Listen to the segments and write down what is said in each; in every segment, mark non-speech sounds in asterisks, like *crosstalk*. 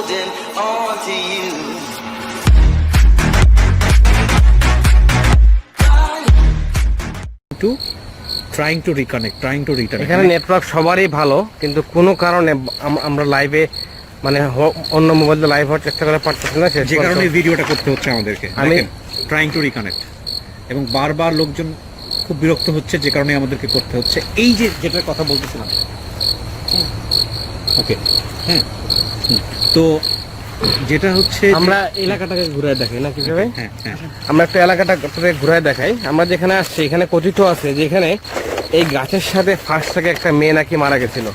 holding on to you. To trying to reconnect trying to return এখানে network সবারই ভালো কিন্তু কোনো কারণে আমরা লাইভে মানে অন্য মোবাইল লাইভ হওয়ার চেষ্টা করে পারতেছি না যে কারণে ভিডিওটা করতে হচ্ছে আমাদেরকে। আমি- ট্রাইং টু রিকানেক্ট এবং বারবার লোকজন খুব বিরক্ত হচ্ছে যে কারণে আমাদেরকে করতে হচ্ছে। এই যে যেটার কথা বলতেছিলাম ওকে। হ্যাঁ। তো যেটা হচ্ছে আমরা এলাকাটাকে ঘুরে দেখাই না কীভাবে হ্যাঁ হ্যাঁ। আমরা একটা এলাকাটা ঘুরে দেখাই। আমরা যেখানে আসছি এখানে কথিত আছে যেখানে এই গাছের সাথে ফার্স্ট থেকে একটা মেয়ে নাকি মারা গেছিল।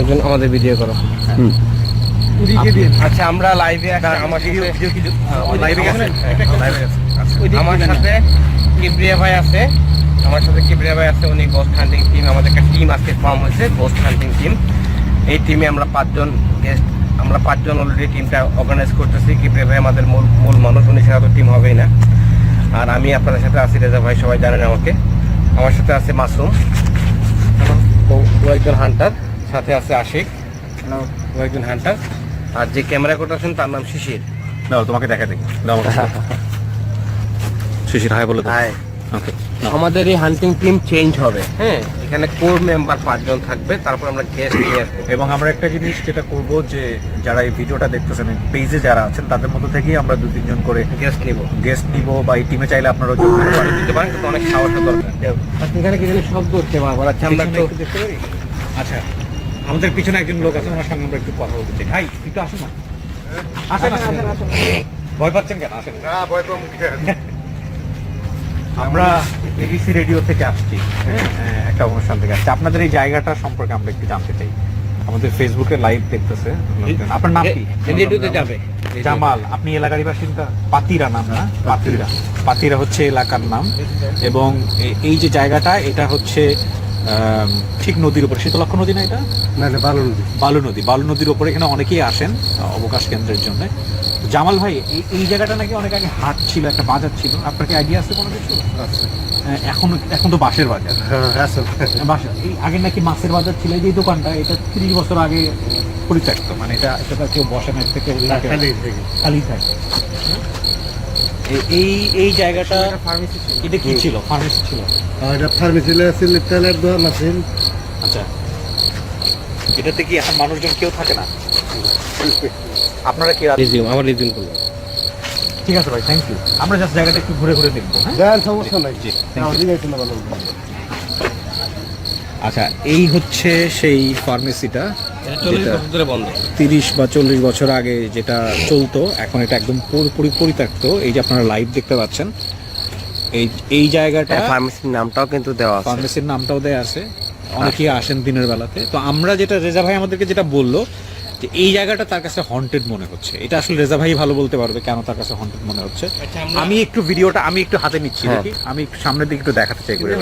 একজন আমাদের ভিডিও করো। আচ্ছা আমরা লাইভে একটা আমার সাথে লাইভে গেছে। আমার সাথে কিবরিয়া ভাই আছে। আমার সাথে কিবরিয়া ভাই আছে উনি গোস্ট হান্টিং টিম আমাদের একটা টিম আজকে ফর্ম হয়েছে গোস্ট হান্টিং টিম এই টিমে আমরা পাঁচজন গেস্ট আমরা পাঁচজন অলরেডি টিমটা অর্গানাইজ করতেছি। কিবরিয়া ভাই আমাদের মূল মূল মানুষ উনি ছাড়া তো টিম হবেই না। আর আমি আপনাদের সাথে আছি রেজা ভাই সবাই জানেন আমাকে। আমার সাথে আছে মাসুম। ও একজন হান্টার সাথে আছে আশিক। ও একজন হান্টার আর যে ক্যামেরা করতেছেন তার নাম শিশির। দাও তোমাকে দেখা। দেখি *laughs* শিশির হাই বলে হাই ওকে আমাদের এই হান্টিং টিম চেঞ্জ হবে হ্যাঁ? এখানে কোর মেম্বার পাঁচজন থাকবে তারপর আমরা গেস্ট নিয়ে আসব। এবং আমরা একটা জিনিস যেটা করব যে যারা এই ভিডিওটা দেখতেছেন পেজে যারা আছেন তাদের মধ্যে থেকেই আমরা দু তিনজন করে গেস্ট নিব। গেস্ট নিব বা এই টিমে চাইলে আপনারা যোগ দিতে পারেন। দিতে পারেন কিন্তু অনেক সাহসের দরকার। এখানে কি জানি শব্দ হচ্ছে বারবার আচ্ছা আমরা একটু দেখতে পারি? আচ্ছা আমাদের পিছনে একজন লোক আছে ওনার সঙ্গে আমরা একটু কথা বলতে চাই। ভাই একটু আসুন না। আসেন আসেন। ভয় পাচ্ছেন কেন? আসেন। আমরা এবিসি রেডিও থেকে আসছি। হ্যাঁ, হ্যাঁ, একটা অনুষ্ঠান থেকে আসছি। আপনাদের এই জায়গাটা সম্পর্কে আমরা একটু জানতে চাই। আমাদের ফেসবুকে লাইভ দেখতেছে আপনার নাম কি? রেডিওতে যাবে। জামাল আপনি এলাকারই বাসিন্দা? পাতিরা নাম না? পাতিরা। পাতিরা। হচ্ছে এলাকার নাম। এবং এই যে জায়গাটা এটা হচ্ছে ঠিক নদীর উপর। শীতলক্ষ নদী না এটা? না না নদী। বালু নদী। বালু নদীর উপরে এখানে অনেকেই আসেন অবকাশ কেন্দ্রের জন্য। জামাল ভাই এই জায়গাটা নাকি অনেক আগে হাট ছিল একটা বাজার ছিল। আপনার কি আইডিয়া আছে কোনো কিছু? এখন এখন তো বাঁশের বাজার। বাঁশের এই আগে নাকি মাছের বাজার ছিল এই যে দোকানটা এটা তিরিশ বছর আগে পরিত্যক্ত। মানে এটা এটা কেউ বসে না থেকে খালি থাকে। এই এই জায়গাটা ফার্মেসি ছিল। এটা কি ছিল? ফার্মেসি ছিল। এটা ফার্মেসি ছিল তেলের দোকান আছে আচ্ছা। এটাতে কি এখন মানুষজন কেউ থাকে না? আপনারা কি রিজিউম আমার রিজিউম করলাম ঠিক আছে ভাই থ্যাংক ইউ আমরা জাস্ট জায়গাটা একটু ঘুরে ঘুরে দেখব হ্যাঁ? সমস্যা নাই। জি, আচ্ছা এই হচ্ছে সেই ফার্মেসিটা তিরিশ বা চল্লিশ বছর আগে যেটা চলতো এখন এটা একদম পুরোপুরি পরিত্যক্ত। এই যে আপনারা লাইভ দেখতে পাচ্ছেন এই এই জায়গাটা ফার্মেসির নামটাও কিন্তু দেওয়া আছে। ফার্মেসির নামটাও দেয়া আছে। অনেকেই আসেন দিনের বেলাতে। তো আমরা যেটা রেজা ভাই আমাদেরকে যেটা বলল যে এই জায়গাটা তার কাছে হন্টেড মনে হচ্ছে। এটা আসলে রেজা ভাই ভালো বলতে পারবে কেন তার কাছে হন্টেড মনে হচ্ছে। আচ্ছা, আমি একটু ভিডিওটা আমি একটু হাতে নিচ্ছি হ্যাঁ। দেখি। আমি একটু সামনের দিকে একটু দেখাতে চাই ঘুরে।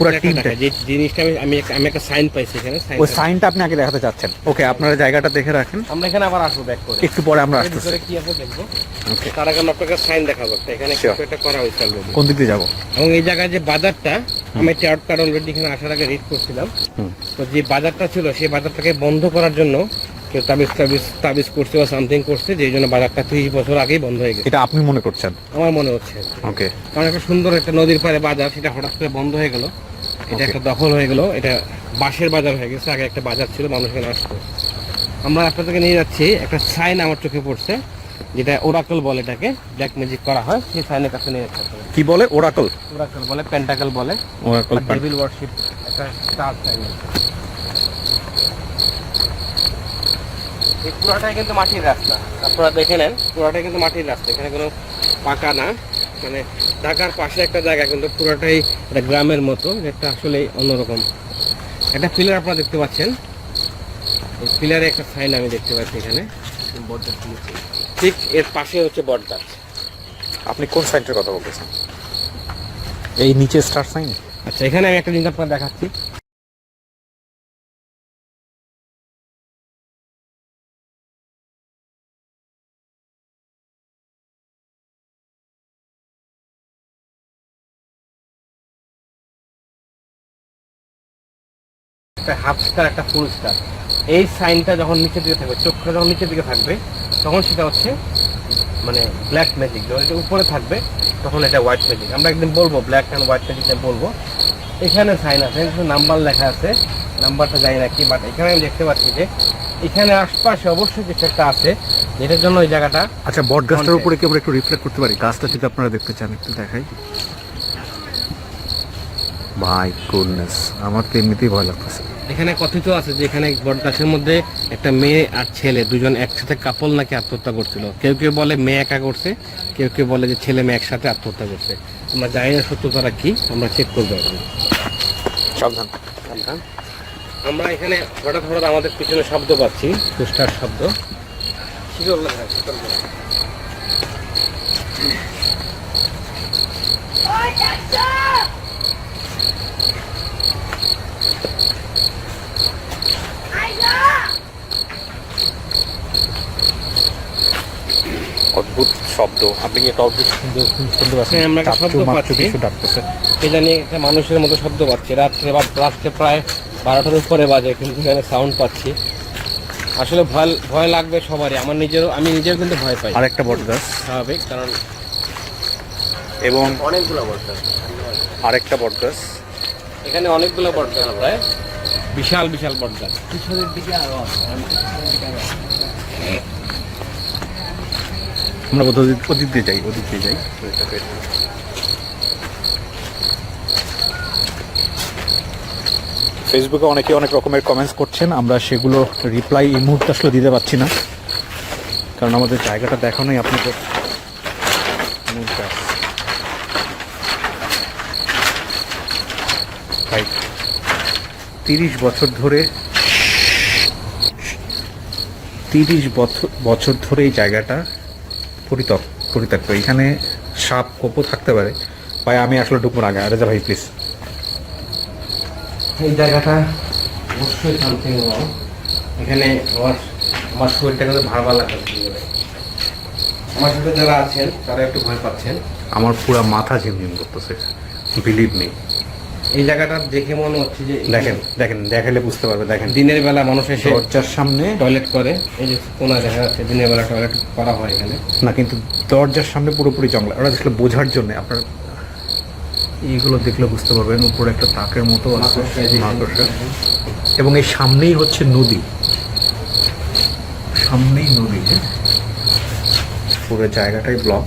পুরো টিমটা যে জিনিসটা আমি আমি একটা সাইন পাইছি এখানে ওই সাইনটা আপনি আগে দেখাতে চাচ্ছেন। ওকে আপনারা জায়গাটা দেখে রাখেন। আমরা এখানে আবার আসব ব্যাক করে। একটু পরে আমরা ভিতরে কি আছে দেখব। ওকে তার আগে আমি আপনাকে সাইন দেখাবো এখানে কিছু একটা করা হয়েছে already। কোন দিক যাব? এবং এই জায়গায় যে বাজারটা আমি চার্ট কার্ড অলরেডি এখানে আসার আগে রিড করছিলাম। তো যে বাজারটা ছিল সেই বাজারটাকে বন্ধ করার জন্য কেউ তাবিজ তাবিজ তাবিজ করছে বা সামথিং করছে যেই জন্য বাজারটা ত্রিশ বছর আগেই বন্ধ হয়ে গেছে। এটা আপনি মনে করছেন? আমার মনে হচ্ছে। ওকে কারণ একটা সুন্দর একটা নদীর পাড়ে বাজার সেটা হঠাৎ করে বন্ধ হয়ে গেল। এটা একটা দখল হয়ে গেল। এটা বাঁশের বাজার হয়ে গেছে। আগে একটা বাজার ছিল মানুষ এখানে আসতো আমরা আপনাদেরকে নিয়ে যাচ্ছি একটা সাইন আমার চোখে পড়ছে যেটা ওরাকল বলে এটাকে ব্ল্যাক ম্যাজিক করা হয় সেই সাইনের কাছে নিয়ে যাচ্ছে। কি বলে? ওরাকল ওরাকল বলে পেন্টাকল বলে। ওরাকল ডেভিল ওয়ার্শিপ একটা স্টার সাইন এই পুরাটাই কিন্তু মাটির রাস্তা। আপনারা দেখে নেন পুরাটাই কিন্তু মাটির রাস্তা। এখানে কোনো পাকা না। মানে ঢাকার পাশে একটা জায়গা কিন্তু পুরাটাই একটা গ্রামের মতো। এটা আসলে অন্যরকম। একটা পিলার আপনারা দেখতে পাচ্ছেন। এই পিলারে একটা সাইন আমি দেখতে পাচ্ছি এখানে। ঠিক এর পাশে হচ্ছে বটগাছ আপনি কোন সাইডের কথা বলতেছেন? এই নিচে স্টার সাইন? আচ্ছা এখানে আমি একটা জিনিস আপনার দেখাচ্ছি। একটা হাফ স্টার একটা ফুল স্টার এই সাইনটা যখন নিচের দিকে থাকবে চোখটা যখন নিচের দিকে থাকবে তখন সেটা হচ্ছে মানে ব্ল্যাক ম্যাজিক যখন এটা উপরে থাকবে তখন এটা হোয়াইট ম্যাজিক আমরা একদিন বলব ব্ল্যাক অ্যান্ড হোয়াইট ম্যাজিক বলব। এখানে সাইন আছে নাম্বার লেখা আছে। নাম্বারটা জানি না কি বাট এখানে আমি দেখতে পাচ্ছি যে এখানে আশপাশে অবশ্যই কিছু একটা আছে যেটার জন্য ওই জায়গাটা আচ্ছা বট গাছটার উপরে কি আমরা একটু রিফ্লেক্ট করতে পারি? গাছটা যদি আপনারা দেখতে চান একটু দেখাই। মাই গুডনেস আমার তো এমনিতেই ভয় লাগতেছে। এখানে কথিত আছে যে এখানে বট গাছের মধ্যে একটা মেয়ে আর ছেলে দুজন একসাথে কাপল নাকি আত্মহত্যা করছিল। কেউ কেউ বলে মেয়ে একা করছে কেউ কেউ বলে যে ছেলে মেয়ে একসাথে আত্মহত্যা করছে। আমরা জানি না সত্যতাটা কি আমরা চেক করব সাবধান। সাবধান। আমরা এখানে হঠাৎ হঠাৎ আমাদের পিছনে শব্দ পাচ্ছি পুস্টার শব্দ। শিকড় লেখা আছে, শিকড় লেখা। অদ্ভুত শব্দ আপনি কি একটা অদ্ভুত শুনতে শুনতে পাচ্ছেন? হ্যাঁ, আমরা একটা শব্দ পাচ্ছি। কিছু ডাকতেছে কে জানি একটা মানুষের মতো শব্দ পাচ্ছি। রাত্রে বা রাত্রে প্রায় বারোটার উপরে বাজে কিন্তু এখানে সাউন্ড পাচ্ছি। আসলে ভয় ভয় লাগবে সবারই। আমার নিজেরও আমি নিজেও কিন্তু ভয় পাই। আরেকটা বট গাছ। স্বাভাবিক কারণ এবং অনেকগুলো আরেকটা বট গাছ। এখানে অনেকগুলো বর্ষা প্রায় বিশাল বিশাল বর্ষা পিছনের দিকে আরও আছে। আমরা ওদিক দিয়ে যাই, ওদিক দিয়ে যাই। ফেসবুকে অনেকে অনেক রকমের কমেন্টস করছেন, আমরা সেগুলো রিপ্লাই এই মুহূর্তে আসলে দিতে পারছি না। কারণ আমাদের জায়গাটা দেখানোই আপনাদের। তিরিশ বছর ধরে তিরিশ বছর বছর ধরে এই জায়গাটা পরিত্যক পরিত্যক্ত। এখানে সাপ কোপও থাকতে পারে। ভাই আমি আসলে ঢুকবো আগে। আরে যা ভাই প্লিজ এই জায়গাটা অবশ্যই শান্তি এখানে আমার আমার শরীরটা কিন্তু ভার ভার লাগছে। আমার সাথে যারা আছেন তারা একটু ভয় পাচ্ছেন। আমার পুরো মাথা ঝিমঝিম করতেছে। বিলিভ নেই এই জায়গাটা দেখে মনে হচ্ছে যে দেখেন দেখেন দেখালে বুঝতে পারবে দেখেন। দিনের বেলা মানুষ এসে দরজার সামনে টয়লেট করে এই যে কোনা দেখা যাচ্ছে দিনের বেলা টয়লেট করা হয় এখানে। না কিন্তু দরজার সামনে পুরোপুরি জঙ্গল। ওরা আসলে বোঝার জন্য আপনার এইগুলো দেখলে বুঝতে পারবেন উপরে একটা তাকের মতো আছে। এবং এই সামনেই হচ্ছে নদী। সামনেই নদী হ্যাঁ? পুরো জায়গাটাই ব্লক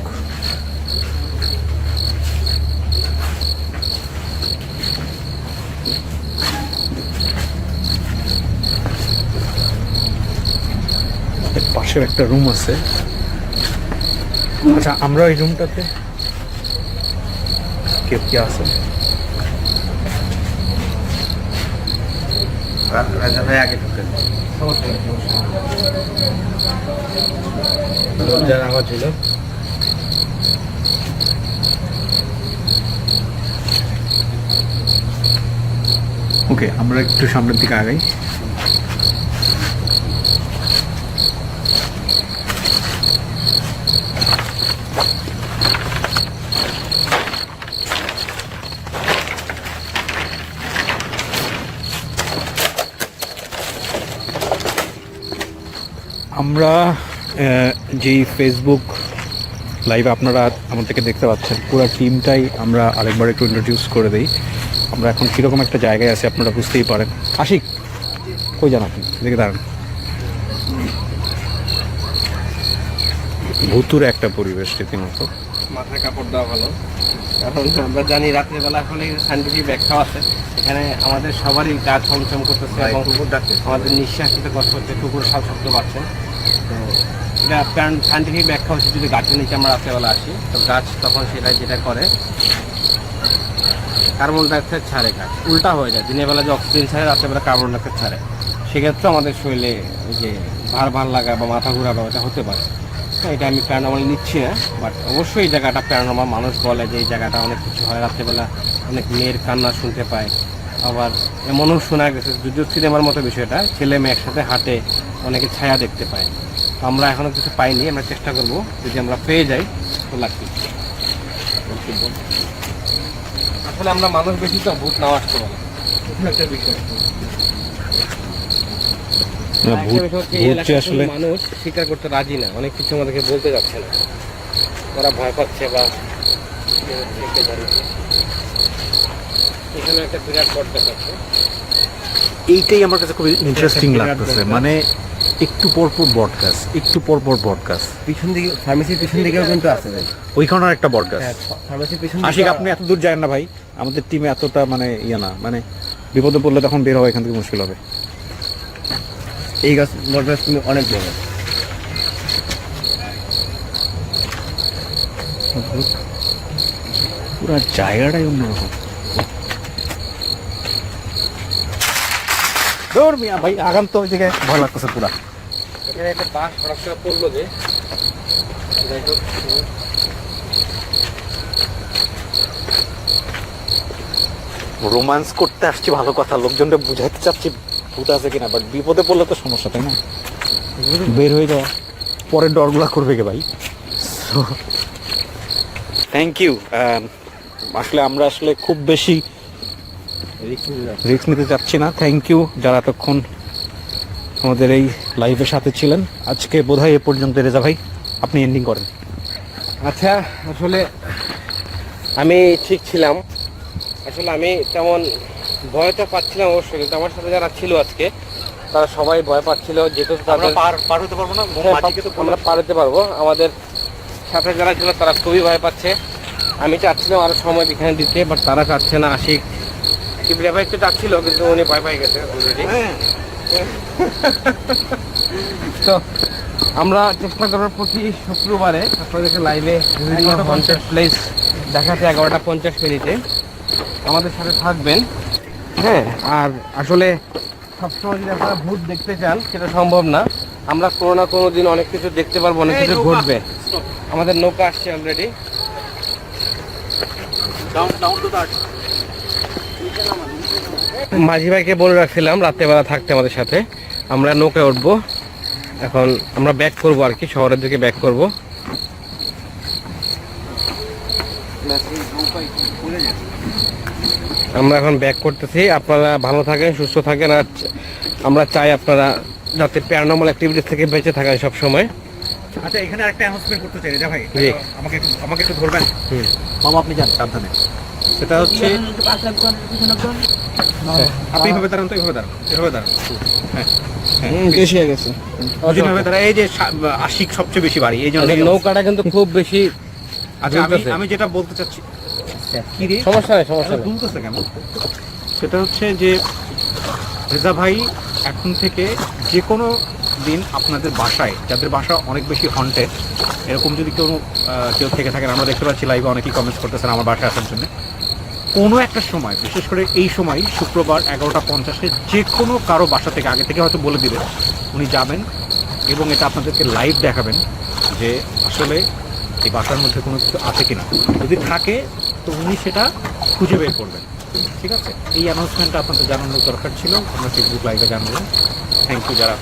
পাশের একটা রুম আছে। আচ্ছা আমরা এই রুমটাতে কেউ কি আছে? রাজা আগে ছিল ওকে আমরা একটু সামনের দিকে আগাই। আমরা যেই ফেসবুক লাইভ আপনারা আমাদেরকে দেখতে পাচ্ছেন, পুরো টিমটাই আমরা আরেকবার একটু ইন্ট্রোডিউস করে দিই। আমরা এখন কীরকম একটা জায়গায় আছি আপনারা বুঝতেই পারেন। আশিক, কই যান আপনি? দেখে দাঁড়ান। ভুতুরে একটা পরিবেশ রীতিমতো। মাথায় কাপড় দেওয়া ভালো। কারণ আমরা জানি রাত্রেবেলা হলে সাইন্টিফিক ব্যাখ্যা আছে। এখানে আমাদের সবারই গা ছমছম করতেছে এবং আমাদের নিঃশ্বাস নিতে কষ্ট হচ্ছে কুকুর সব শব্দ পাচ্ছেন তো এটা কারণ সাইন্টিফিক ব্যাখ্যা হচ্ছে যদি গাছের নিচে আমরা রাত্রেবেলা আসি তো গাছ তখন সেটা যেটা করে কার্বন ডাইঅক্সাইড ছাড়ে গাছ। উল্টা হয়ে যায় দিনের বেলা যে অক্সিজেন ছাড়ে রাত্রেবেলা কার্বন ডাইঅক্সাইড ছাড়ে। সেক্ষেত্রে আমাদের শরীরে ওই যে ভার ভার লাগা বা মাথা ঘোরা এটা হতে পারে। এটা আমি প্যারানর্মাল নিচ্ছি না বাট অবশ্যই এই জায়গাটা প্যারানর্মাল। মানুষ বলে যে এই জায়গাটা অনেক কিছু হয়। রাত্রেবেলা অনেক মেয়ের কান্না শুনতে পায়। আবার এমনও শোনা গেছে, যদিও সিনেমার মতো বিষয়টা, ছেলে মেয়ে একসাথে হাঁটে অনেকে ছায়া দেখতে পায়। তো আমরা এখনও কিছু পাইনি, আমরা চেষ্টা করব। যদি আমরা পেয়ে যাই, তো লাকি আসলে আমরা মানুষ বেশি তো, ভূত আসতে পারে একটা বিষয়। আসলে মানুষ স্বীকার করতে রাজি না। অনেক কিছু আমাদেরকে বলতে যাচ্ছে না। ওরা ভয় পাচ্ছে বা। এখানে একটা বিরাট দেখাচ্ছে। এইটাই আমার কাছে খুব ইন্টারেস্টিং লাগতেছে। মানে একটু পরপর পর বডকাস্ট একটু পর পর বডকাস্ট পিছন দিকে ফার্মেসির পিছন দিকেও কিন্তু আছে ভাই। ওইখানে একটা বডকাস্ট হ্যাঁ ফার্মেসির পিছন আশিক আপনি এত দূর যায় না ভাই। আমাদের টিমে এতটা মানে ইয়ে না। মানে বিপদে পড়লে তখন বের হওয়া এখান থেকে মুশকিল হবে। এই গাছ বট গাছ কিন্তু অনেক বড়। পুরো জায়গাটাই অন্যরকম। দৌড় মিয়া ভাই আগাম তো ওই দিকে ভয় লাগতেছে পুরা। এখানে একটা বাস পড়ল যে যাই হোক, রোমান্স করতে আসছি ভালো কথা লোকজনকে বুঝাতে চাচ্ছি ভূত আছে কিনা বাট বিপদে পড়লে তো সমস্যা, তাই না? বের হয়ে যাওয়া। পরের ডরগুলা করবে কে ভাই? থ্যাংক ইউ আসলে আমরা আসলে খুব বেশি রিস্ক নিতে চাচ্ছি না। থ্যাংক ইউ যারা এতক্ষণ আমাদের এই লাইভের সাথে ছিলেন। আজকে বোধহয় এ পর্যন্ত, রেজা ভাই, আপনি এন্ডিং করেন। আচ্ছা আসলে আমি ঠিক ছিলাম। আসলে আমি তেমন ভয় তো পাচ্ছিলাম অবশ্যই কিন্তু আমার সাথে যারা ছিল আজকে তারা সবাই ভয় পাচ্ছিল যেহেতু তাদের পার পার হতে পারব না? হ্যাঁ, আমরা পার হতে পারব। আমাদের সাথে যারা ছিল তারা খুবই ভয় পাচ্ছে। আমি চাচ্ছিলাম আরও সময় এখানে দিতে বাট তারা চাচ্ছে না আশিক। কিবরিয়া ভাই একটু চাচ্ছিল কিন্তু উনি ভয় পাই গেছে অলরেডি *laughs* তো আমরা চেষ্টা করব প্রতি শুক্রবারে আপনাদেরকে লাইভে হন্টেড প্লেস দেখাতে এগারোটা পঞ্চাশ মিনিটে। আমাদের সাথে থাকবেন। হ্যাঁ। আর আসলে সবসময় যদি আপনারা ভূত দেখতে চান সেটা সম্ভব না। আমরা কোনো না কোনো দিন অনেক কিছু দেখতে পারব অনেক কিছু ঘটবে। আমাদের নৌকা আসছে অলরেডি মাঝি ভাইকে বলে রাখছিলাম রাত্রেবেলা থাকতে আমাদের সাথে। আমরা নৌকায় উঠবো। এখন আমরা ব্যাক করব আর কি শহরের দিকে ব্যাক করব। আমরা এখন ব্যাক করতেছি। আপনারা ভালো থাকেন সুস্থ থাকেন আর আমরা চাই আপনারা যাতে প্যারানর্মাল অ্যাক্টিভিটিস থেকে বেঁচে থাকেন সব সময় আচ্ছা এখানে আরেকটা অ্যানাউন্সমেন্ট করতে চাই রেজা ভাই। আমাকে একটু আমাকে একটু ধরবেন? হুম। মামা আপনি যান সাবধানে। সেটা হচ্ছে হ্যাঁ, আপনি এইভাবে দাঁড়ান তো এইভাবে দাঁড়ান এভাবে দাঁড়ান। হ্যাঁ বেশি হয়ে গেছে। এই যে আশিক সবচেয়ে বেশি বাড়ি এই জন্য নৌকাটা কিন্তু খুব বেশি আচ্ছা আমি আমি যেটা বলতে চাচ্ছি কি রে? সমস্যা নেই সমস্যা নেই। দুলতেছে কেন? সেটা হচ্ছে যে রেজা ভাই এখন থেকে যে কোনো দিন আপনাদের বাসায় যাদের বাসা অনেক বেশি হন্টেড এরকম যদি কেউ কেউ থেকে থাকেন আমরা দেখতে পাচ্ছি লাইভে অনেকেই কমেন্টস করতেছেন আমার বাসায় আসার জন্য। কোনো একটা সময় বিশেষ করে এই সময় শুক্রবার এগারোটা পঞ্চাশে যে কোনো কারও বাসা থেকে আগে থেকে হয়তো বলে দিবে উনি যাবেন এবং এটা আপনাদেরকে লাইভ দেখাবেন যে আসলে এই বাসার মধ্যে কোনো কিছু আছে কি না যদি থাকে, তো উনি সেটা খুঁজে বের করবেন। ঠিক আছে? এই অ্যানাউন্সমেন্টটা আপনাদের জানানোর দরকার ছিল। আমরা ফেসবুক লাইভে জানাব। থ্যাংক ইউ যারা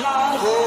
love.